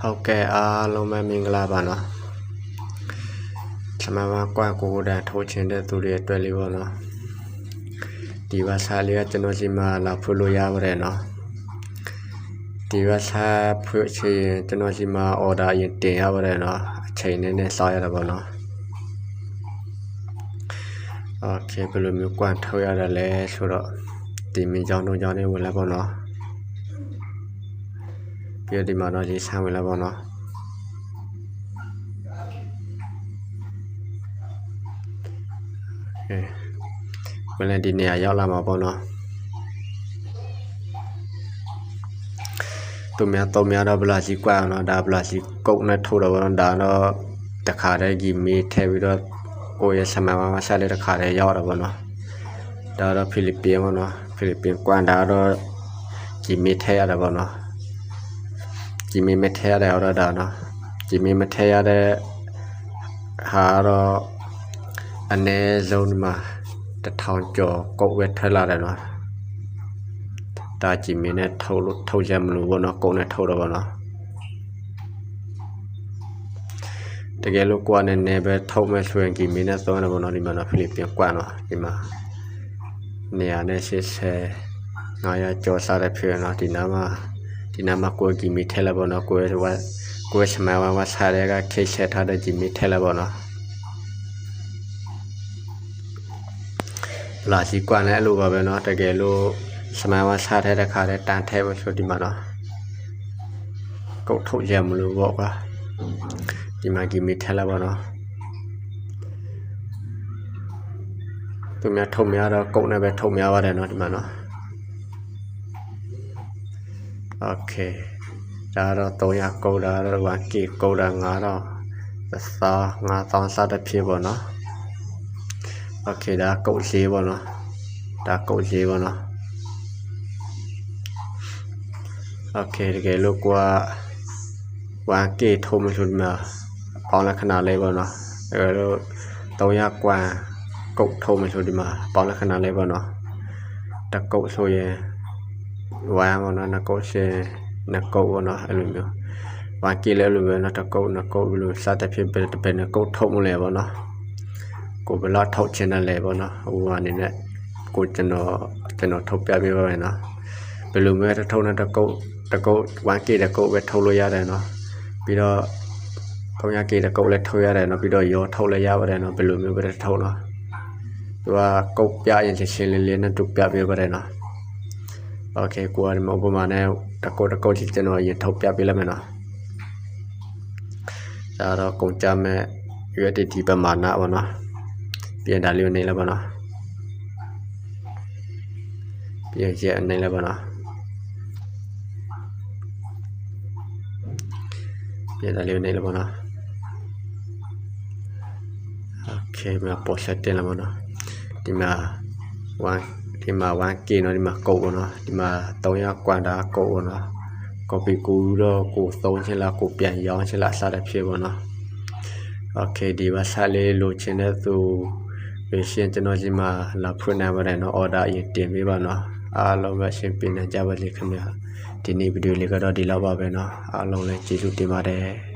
ဟုတ်ကဲ့အားလုံးပဲမင်္ဂလာပါနော်ကျွန်မကကွာကိုယ်တန်ထိုးချင်တဲ့သူတွေအတွက်လေးပေါ့နော်ဒီဝါစာလေးကကျွန်တော်စီမှာလာဖွလို့ရပါတယ်နော်ဒီဝါစာဖွချင်ရင်ကျွန်တော်စီမှာ order ရင်တင်ရပါတယ်နော်အချိန်နဲ့နဲ့စောရတာပေါ့နော်โอเคဘယ်လိုမျိုးကွာထုတ်ရတယ်လဲဆိုတော့ဒီမင်းကြောင်းတို့ကြောင်းတွေဝင်လာပေါ့နော် ပြီးတော့ဒီမှာတော့ရေးဆမ်းဝင်လာပေါ့နော်အဲဝင်လည်းဒီနေရာရောက်လာမှာပေါ့နော်သူများတော့များတော့ဘလာစီကွာအောင်တော့ဒါဘလာစီကုတ်နဲ့ထိုးတော့ပေါ့နော်ဒါတော့တခါတည်းကြီးမေးထည့်ပြီးတော့ကိုယ့်ရဲ့ဆမမမဆက်လေးတခါတည်းရောက်တော့ပေါ့နော်ဒါတော့ဖိလစ်ပင်းပေါ့နော်ဖိလစ်ပင်းကွာဒါတော့ကြီးမေးထည့်ရတယ်ပေါ့နော် ဂျီမီမထဲရတဲ့အော်ဒါနော်ဂျီမီမထဲရတဲ့ဟာတော့အနည်းဆုံးဒီမှာတစ်ထောင်ကျော်ကုတ်ဝဲထွက်လာတယ်နော်ဒါဂျီမီနဲ့ထုတ်လို့ထုတ်ရမလို့ဘောနော်ကုတ်နဲ့ထုတ်တော့ဘောနော်တကယ်လို့ကွာနဲ့နေပဲထုတ်မဲ့ဆိုရင်ဂျီမီနဲ့သုံးတယ်ဘောနော်ဒီမှာနော်ဖိလစ်ပင်ကွာနော်ဒီမှာနေရာနဲ့ရှစ်ဆယ်900ကျော်စားတဲ့ဖြစ်နော်ဒီနားမှာ ဒီနာမှာကိုယ်ဂျီမီထဲလာပေါ့နော်ကိုယ်ကကိုယ်စမဝါဝစားရဲကခိတ်ဆက်ထားတဲ့ဂျီမီထဲလာပေါ့နော်လာစီကွာနဲ့အဲ့လိုပါပဲနော်တကယ်လို့စမဝါစားတဲ့ခါတဲ့တန်ထဲပဲဆိုဒီမှာနော်ကုတ်ထုတ်ရမလို့ပေါ့ကွာဒီမှာဂျီမီထဲလာပေါ့နော်သူများထုံများတော့ကုတ်နဲ့ပဲထုံများပါတယ်နော်ဒီမှာနော် โอเคဒါတော့300ကုတ်တာတော့ဘာကီကုတ်တာ9တော့သစား9000စတဲ့ဖြစ်ပေါ့နော်โอเคဒါကုတ်လေးပေါ့နော်ဒါကုတ်လေးပေါ့နော်โอเคတကယ်လို့ကွာဝါကီထုံးမလို့မှာပေါင်းလက္ခဏာလေးပေါ့နော်တကယ်လို့300ကွာကုတ်ထုံးမလို့ဒီမှာပေါင်းလက္ခဏာလေးပေါ့နော်တကုတ်ဆိုရင် ဝိုင်းပေါ့နော်နှစ်ကုတ်ရှင်နှစ်ကုတ်ပေါ့နော်အဲ့လိုမျိုးဝါကီလဲလိုပဲနော်တစ်ကုတ်နှစ်ကုတ်ဘယ်လိုစတဲ့ဖြစ်ပဲတစ်ပယ်နှစ်ကုတ်ထုတ်မလဲပေါ့နော်ကိုဘယ်လောက်ထုတ်ချင်တယ်လဲပေါ့နော်ဟိုအနေနဲ့ကိုကျွန်တော်ကျွန်တော်ထုတ်ပြပေးပါမယ်နော်ဘယ်လိုမျိုးတစ်ထုတ်နဲ့တစ်ကုတ်တစ်ကုတ်ဝါကီတစ်ကုတ်ပဲထုတ်လို့ရတယ်နော်ပြီးတော့300ကီတစ်ကုတ်လည်းထုတ်ရတယ်နော်ပြီးတော့ရောထုတ်လည်းရပါတယ်နော်ဘယ်လိုမျိုးပဲထုတ်နော်သူကကုတ်ပြရင်ချင်းချင်းလေးလေးနဲ့တူပြပေးပါတယ်နော် โอเคကိုယ်ကဒီမှာဥပမာနဲ့တကောတကောချစ်ကျွန်တော်ရင်ထုတ်ပြပေးလိုက်မယ်နော်ဒါတော့ကုန်ကြမဲ့ USDT ပမာဏပေါ့နော်ပြန်ဒါလေးကိုနေလိုက်ပါနော်ပြန်ရက်နေလိုက်ပါနော်ပြန်ဒါလေးကိုနေလိုက်ပါနော်โอเคမှာပေါ်ဆက်တင်လိုက်ပါနော်ဒီမှာ1 ဒီမှာ 1k เนาะဒီမှာကုတ်ပေါ့နော်ဒီမှာ300ကွမ်တာကုတ်ပေါ့နော် copy ကိုတော့ကို3ချက်လားကိုပြန်ရောင်းချက်လားစတဲ့ဖြစ်ပေါ့နော် okay ဒီပါဆက်လေးလိုချင်တဲ့သူပဲရှင်ကျွန်တော်ဒီမှာလာဖွင့်နေပါတယ်နော် order အရင်တင်ပေးပါနော်အားလုံးပဲရှင်ပြနေကြပါလိမ့်ခင်ဗျာဒီနေ့ဗီဒီယိုလေးကတော့ဒီလောက်ပါပဲနော်အားလုံးလည်းကျေးဇူးတင်ပါတယ်